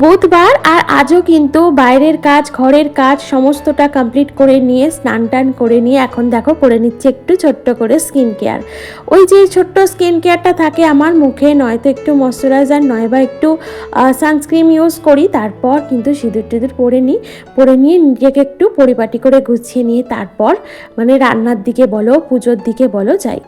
বুধবার আর আজও কিন্তু বাইরের কাজ, ঘরের কাজ সমস্তটা কমপ্লিট করে নিয়ে, স্নান টান করে নিয়ে এখন দেখো করে নিচ্ছে একটু ছোট্ট করে স্কিন কেয়ার ওই যে ছোট্ট স্কিন কেয়ারটা থাকে আমার মুখে, নয়তো একটু ময়শ্চারাইজার নয় বা একটু সানস্ক্রিন ইউজ করি, তারপর কিন্তু সিঁদুর টিঁদুর পরে নিই, পরে নিয়ে নিজেকে একটু পরিপাটি করে গুছিয়ে নিয়ে তারপর মানে রান্নার দিকে বলো, পুজোর দিকে বলো যাই।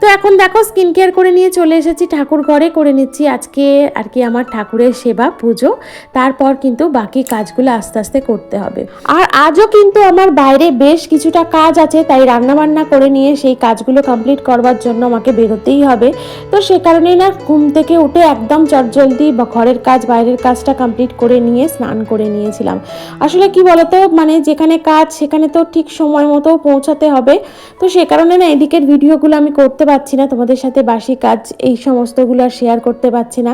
তো এখন দেখো স্কিন কেয়ার করে নিয়ে চলে এসেছি, ঠাকুর ঘরে করে নিচ্ছি আজকে আর কি আমার ঠাকুরের সেবা, পুজো। তারপর কিন্তু বাকি কাজগুলো আস্তে আস্তে করতে হবে। আর আজও কিন্তু আমার বাইরে বেশ কিছুটা কাজ আছে, তাই রান্না বান্না করে নিয়ে সেই কাজগুলো কমপ্লিট করবার জন্য আমাকে বেরোতেই হবে। তো সে কারণেই না, ঘুম থেকে উঠে একদম চটজলদি বা ঘরের কাজ, বাইরের কাজটা কমপ্লিট করে নিয়ে স্নান করে নিয়েছিলাম। আসলে কি বলতো মানে যেখানে কাজ সেখানে তো ঠিক সময় মতো পৌঁছাতে হবে। তো সে কারণে না, এদিকের ভিডিওগুলো আমি করতে পারছি না, তোমাদের সাথে বাসি কাজ এই সমস্তগুলো শেয়ার করতে পারছি না।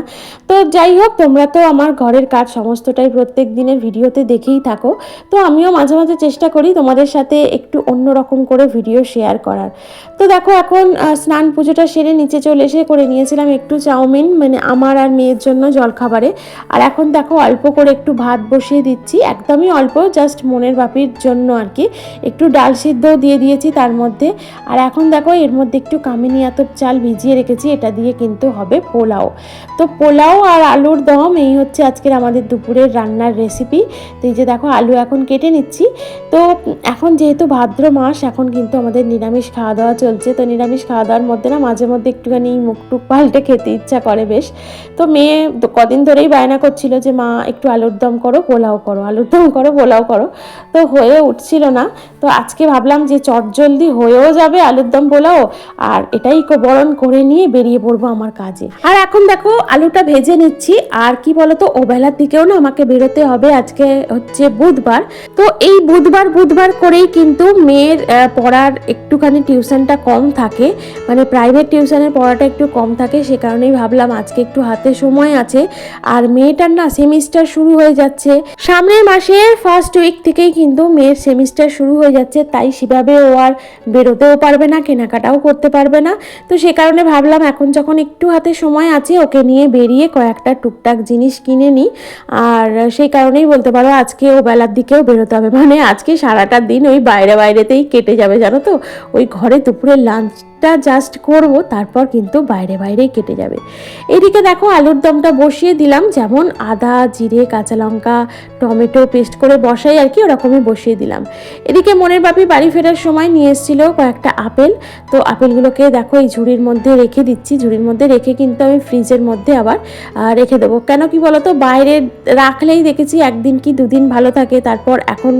তো যাই হোক, তোমরা তো আমার ঘরের কাজ সমস্তটাই প্রত্যেক দিনের ভিডিওতে দেখেই থাকো। তো আমিও মাঝে মাঝে চেষ্টা করি তোমাদের সাথে একটু অন্য রকম করে ভিডিও শেয়ার করার। তো দেখো এখন স্নান পুজোটা সেরে নিচে চলে এসে করে নিয়েছিলাম একটু চাউমিন মানে আমার আর মেয়ের জন্য জলখাবারে। আর এখন দেখো অল্প করে একটু ভাত বসিয়ে দিচ্ছি, একদমই অল্প জাস্ট মনের বাপির জন্য আর কি। একটু ডাল সিদ্ধও দিয়ে দিয়েছি তার মধ্যে। আর এখন দেখো এর মধ্যে একটু কামিনি আতপ চাল ভিজিয়ে রেখেছি, এটা দিয়ে কিন্তু হবে পোলাও। তো পোলাও আর আলুর দম, এই হচ্ছে আজকের আমাদের দুপুরের রান্নার রেসিপি তো এই যে দেখো, আলু এখন কেটে নিচ্ছি। তো এখন যেহেতু ভাদ্র মাস, এখন কিন্তু আমাদের নিরামিষ খাওয়া দাওয়া চলছে। তো নিরামিষ খাওয়া দাওয়ার মধ্যে না, মাঝে মধ্যে একটুখানি মুখ টুক পাল্টে খেতে ইচ্ছা করে বেশ। তো মেয়ে কদিন ধরেই বায়না করছিল যে, মা, একটু আলুর দম করো, পোলাও করো, আলুর দম করো, পোলাও করো। তো হয়ে উঠছিল না। তো আজকে ভাবলাম যে, চটজলদি হয়েও যাবে আলুর দম, পোলাও, আর এটাই বরণ করে নিয়ে বেরিয়ে পড়ব আমার কাজে। আর এখন দেখো, আলুটা ভেজে নিচ্ছি। আর কি বলতো ওবেলার দিকেও না আমাকে বেরোতে হবে। আজকে হচ্ছে বুধবার। তো এই বুধবার বুধবার করেই কিন্তু মেয়ের পড়ার একটুখানি টিউশনটা কম থাকে। মানে প্রাইভেট টিউশনের পড়াটা একটু কম থাকে, সে কারণেই ভাবলাম আজকে একটু হাতে সময় আছে। আর মেয়েটার না সেমিস্টার শুরু হয়ে যাচ্ছে। সামনের মাসে ফার্স্ট উইক থেকেই কিন্তু মেয়ের সেমিস্টার শুরু হয়ে যাচ্ছে। তাই সেভাবে ও আর বেরোতেও পারবে না, কেনাকাটাও করতে পারবে না। তো সে কারণে ভাবলাম এখন যখন একটু হাতে সময় আছে, ওকে নিয়ে বেরিয়ে কয়েকটা টুকটাক জিনিস কিনে নিই আর সেই কারণেই বলতে পারো আজকে ও বেলার দিকেও বেরোতে হবে। মানে আজকে সারাটা দিন ওই বাইরে বাইরেতেই কেটে যাবে, জানো তো? ওই ঘরে দুপুরের লাঞ্চটা জাস্ট করব, তারপর কিন্তু বাইরে বাইরেই কেটে যাবে। এদিকে দেখো আলুর দমটা বসিয়ে দিলাম, যেমন আদা, জিরে, কাঁচা লঙ্কা, টমেটো পেস্ট করে বসাই আর কি, ওরকমই বসিয়ে দিলাম। এদিকে মনের বাপি বাড়ি ফেরার সময় নিয়ে এসেছিল কয়েকটা আপেল। তো আপেলগুলোকে দেখো এই ঝুড়ির মধ্যে রেখে দিচ্ছি, ঝুড়ির মধ্যে রেখে কিন্তু আমি ফ্রিজের মধ্যে আবার রেখে দেবো। কেন কি বলতো, বাইরে রাখলেই দেখেছি একদিন কি দুদিন ভালো থাকে, তারপর এখন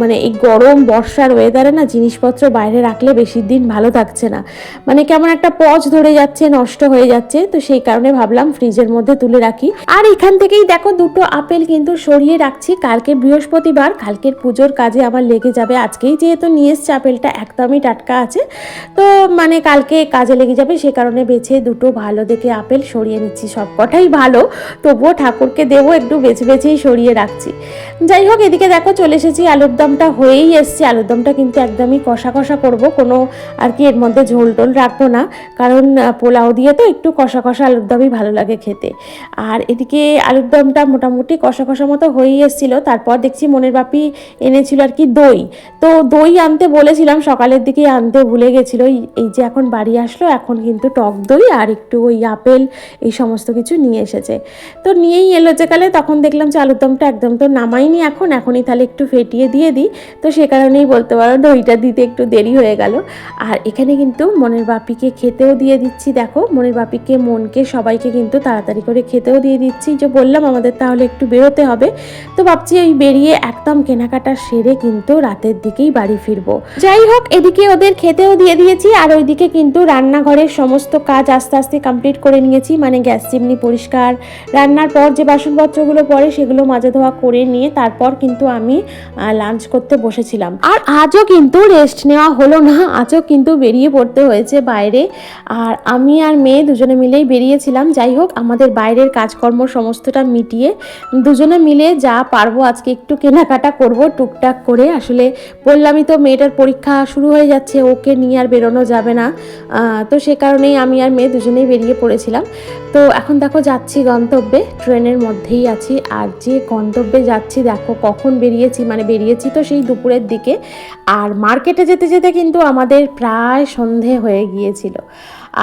মানে এই গরম, বর্ষার ওয়েদারে না জিনিসপত্র বাইরে রাখলে বেশি দিন ভালো থাকছে না। মানে কেমন একটা পচ ধরে যাচ্ছে, নষ্ট হয়ে যাচ্ছে, তো সেই কারণে ভাবলাম ফ্রিজের মধ্যে তুলে রাখি। আর এখান থেকেই দেখো দুটো আপেল কিন্তু সরিয়ে রাখছি, কালকে বৃহস্পতিবার, কালকের পুজোর কাজে আমার লেগে যাবে। আজকেই যেহেতু নিয়ে এসছে, আপেলটা একদমই টাটকা আছে, তো মানে কালকে কাজে লেগে যাবে, সে কারণে বেছে দুটো ভালো দেখে আপেল সরিয়ে নিচ্ছি সব কটাই ভালো। তবুও ঠাকুরকে দেবো, একটু বেছে বেছেই সরিয়ে রাখছি। যাই হোক, এদিকে দেখো চলে এসেছি আলুর দমটা হয়েই এসছে। আলুর দমটা কিন্তু একদমই কষা কষা করব, কোনো আর কি এর মধ্যে ঝোল টোল রাখব না, কারণ পোলাও দিয়ে তো একটু কষা কষা আলুর দমই ভালো লাগে খেতে। আর এদিকে আলুর দমটা মোটামুটি কষা কষা মতো হয়েই এসেছিল, তারপর দেখছি মনের বাপি এনেছিল আর কি দই। তো দই আনতে বলেছিলাম, সকালের দিকে আনতে ভুলে গেছিল এই- যে এখন বাড়ি আসলো, এখন কিন্তু টক দই আর একটু ওই আপেল, এই সমস্ত কিছু নিয়ে এসেছে। তো নিয়েই এলো যে কালে, তখন দেখলাম যে আলুর দমটা একদম তো নামাইনি এখন, এখনই তাহলে একটু ফেটিয়ে দিয়ে দিই। তো সে কারণেই বলতে পারো দইটা দিতে একটু দেরি হয়ে গেল। আর এখানে কিন্তু মনের বাপিকে খেতেও দিয়ে দিচ্ছি, দেখো। মনের বাপিকে, মনকে, সবাইকে কিন্তু তাড়াতাড়ি করে খেতেও দিয়ে দিচ্ছি। যে বললাম, আমাদের তাহলে একটু বেরোতে হবে। তো ভাবছি ওই বেরিয়ে একদম কেনাকাটা সেরে কিন্তু রাতের দিকেই বাড়ি ফিরবো। যাই হোক, এদিকে ওদের খেতেও দিয়ে দিয়েছি, আর ওইদিকে কিন্তু রান্নাঘরের সমস্ত কাজ আস্তে আস্তে কমপ্লিট করে নিয়েছি। মানে গ্যাস, চিমনি পরিষ্কার, রান্নার পর যে বাসনপত্রগুলো পড়ে সেগুলো মাজা ধোয়া করে নিয়ে তারপর কিন্তু আমি লাঞ্চ করতে বসেছিলাম। আর আজও কিন্তু রেস্ট নেওয়া হলো না, আজও কিন্তু বেরিয়ে করতে হয়েছে বাইরে। আর আমি আর মেয়ে দুজনে মিলেই বেরিয়েছিলাম। যাই হোক, আমাদের বাইরের কাজকর্ম সমস্তটা মিটিয়ে দুজনে মিলে যা পারব আজকে একটু কেনাকাটা করব টুকটাক করে। আসলে বললামই তো মেয়েটার পরীক্ষা শুরু হয়ে যাচ্ছে, ওকে নিয়ে আর বেরোনো যাবে না। তো সে কারণেই আমি আর মেয়ে দুজনেই বেরিয়ে পড়েছিলাম। তো এখন দেখো যাচ্ছি গন্তব্যে, ট্রেনের মধ্যেই আছি। আর যে গন্তব্যে যাচ্ছি, দেখো কখন বেরিয়েছি মানে বেরিয়েছি তো সেই দুপুরের দিকে। আর মার্কেটে যেতে যেতে কিন্তু আমাদের প্রায় সন্ধে হয়ে গিয়েছিল।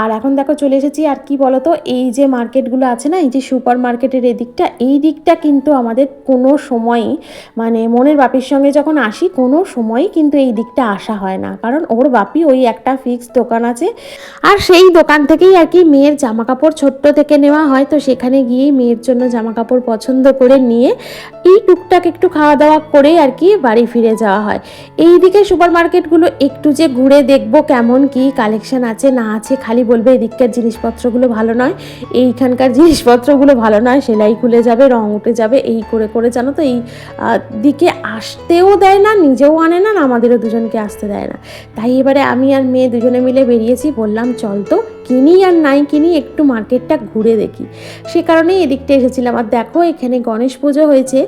আর এখন দেখো চলে এসেছি, আর কি বলতো, এই যে মার্কেটগুলো আছে না, এই যে সুপার মার্কেটের এদিকটা, এই দিকটা কিন্তু আমাদের কোনো সময়ই মানে মনের বাপির সঙ্গে যখন আসি, কোনো সময়ই কিন্তু এই দিকটা আসা হয় না। কারণ ওর বাপি ওই একটা ফিক্স দোকান আছে, আর সেই দোকান থেকেই আর কি মেয়ের জামা কাপড় ছোট্ট থেকে নেওয়া হয়। তো সেখানে গিয়েই মেয়ের জন্য জামা কাপড় পছন্দ করে নিয়ে, এই টুকটাক একটু খাওয়া দাওয়া করে আর কি বাড়ি ফিরে যাওয়া হয়। এই দিকে সুপার মার্কেটগুলো একটু যে ঘুরে দেখব কেমন কি কালেকশন আছে, না আছে, খালি বলবে, এদিককার জিনিসপত্রগুলো ভালো নয়, এইখানকার জিনিসপত্রগুলো ভালো নয়, সেলাই খুলে যাবে, রং উঠে যাবে, এই করে করে জানো তো, এই দিকে আসতেও দেয় না, নিজেও আনে না আমাদেরও দুজনকে আসতে দেয় না। তাই এবারে আমি আর মেয়ে দুজনে মিলে বেরিয়েছি, বললাম, চল তো কিনি আর নাই কিনি, একটু মার্কেটটা ঘুরে দেখি। সে কারণেই এদিকটা এসেছিলাম। আর দেখো, এখানে গণেশ পুজো হয়েছে।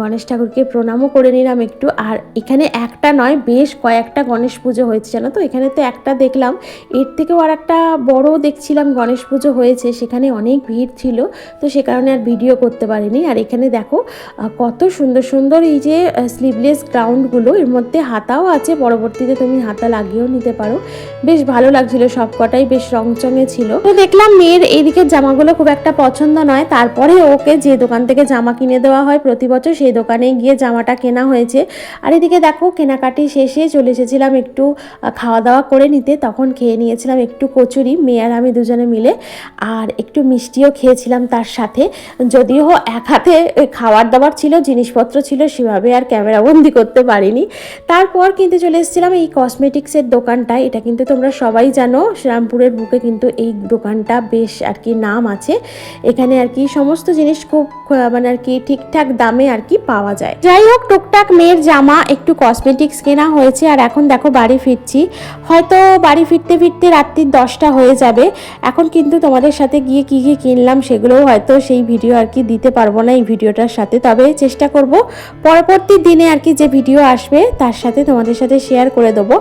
গণেশ ঠাকুরকে প্রণামও করে নিলাম একটু। আর এখানে একটা নয়, বেশ কয়েকটা গণেশ পুজো হয়েছে, জানো তো? এখানে তো একটা দেখলাম। এর থেকেও আর একটা বড় দেখছিলাম গণেশ পুজো হয়েছে। সেখানে অনেক ভিড় ছিল, তো সে কারণে আর ভিডিও করতে পারিনি। আর এখানে দেখো কত সুন্দর সুন্দর এই যে স্লিভলেস গ্রাউন্ডগুলো এর মধ্যে হাতাও আছে, পরবর্তীতে তুমি হাতা লাগিয়েও নিতে পারো। বেশ ভালো লাগছিল সব কটাই বেশ রংচঙে ছিল। তো দেখলাম মেয়ের এইদিকের জামাগুলো খুব একটা পছন্দ নয়। তারপরে ওকে যে দোকান থেকে জামা কিনে দেওয়া হয় প্রতি বছর সেই দোকানে গিয়ে জামাটা কেনা হয়েছে। আর এদিকে দেখো, কেনাকাটি শেষে চলে এসেছিলাম একটু খাওয়া দাওয়া করে নিতে। তখন খেয়ে নিয়েছিলাম একটু কচুরি, মেয়ে আর আমি দুজনে মিলে। আর একটু মিষ্টিও খেয়েছিলাম তার সাথে। যদিও এক হাতে খাবার দাবার ছিল, জিনিসপত্র ছিল, সেভাবে আর ক্যামেরাবন্দি করতে পারিনি। তারপর কিন্তু চলে এসেছিলাম এই কসমেটিক্সের দোকানটায়। এটা কিন্তু তোমরা সবাই জানো শ্রীরামপুরের বুকে কিন্তু এই দোকানটা বেশ আর কি নাম আছে। এখানে আর কি সমস্ত জিনিস খুব মানে আর কি ঠিকঠাক দামে আর কি পাওয়া যায়। যাই হোক, টুকটাক মেয়ের জামা, একটু কসমেটিক্স কেনা হয়েছে আর এখন দেখো বাড়ি ফিরছি। হয়তো বাড়ি ফিরতে ফিরতে রাত্রির দশটা হয়ে যাবে। এখন কিন্তু তোমাদের সাথে গিয়ে কী কী কিনলাম সেগুলোও হয়তো সেই ভিডিও আর কি দিতে পারব না এই ভিডিওটার সাথে। তবে চেষ্টা করব, পরবর্তী দিনে আর কি যে ভিডিও আসবে তার সাথে তোমাদের সাথে শেয়ার করে দেবো।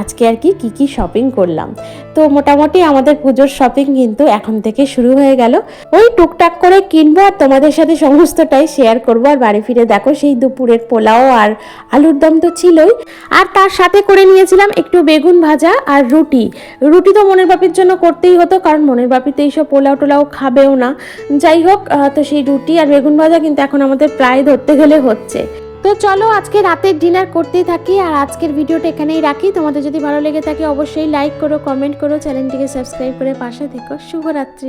আজকে আর কি কী কী শপিং করলাম। তো মোটামুটি আমাদের পুজোর শপিং কিন্তু এখন থেকে শুরু হয়ে গেল। ওই টুকটাক করে কিনবো আর তোমাদের সাথে সমস্তটাই শেয়ার করব। আর বাড়ি ফিরে দেখো, সেই দুপুরের পোলাও আর আলুর দম তো ছিলই। আর তার সাথে করে নিয়েছিলাম একটু বেগুন ভাজা আর রুটি। রুটি তো মনের বাপির জন্য করতেই হতো, কারণ মনের বাপি তো এইসব পোলাও টোলাও খাবেও না। যাই হোক তো সেই রুটি আর বেগুন ভাজা কিন্তু এখন আমাদের প্রায় ধরতে গেলে হচ্ছে। তো চলো আজকে রাতের ডিনার করতেই থাকি, আর আজকের ভিডিওটা এখানেই রাখি। তোমাদের যদি ভালো লেগে থাকে অবশ্যই লাইক করো কমেন্ট করো চ্যানেলটিকে সাবস্ক্রাইব করে পাশে থেকো। শুভরাত্রি।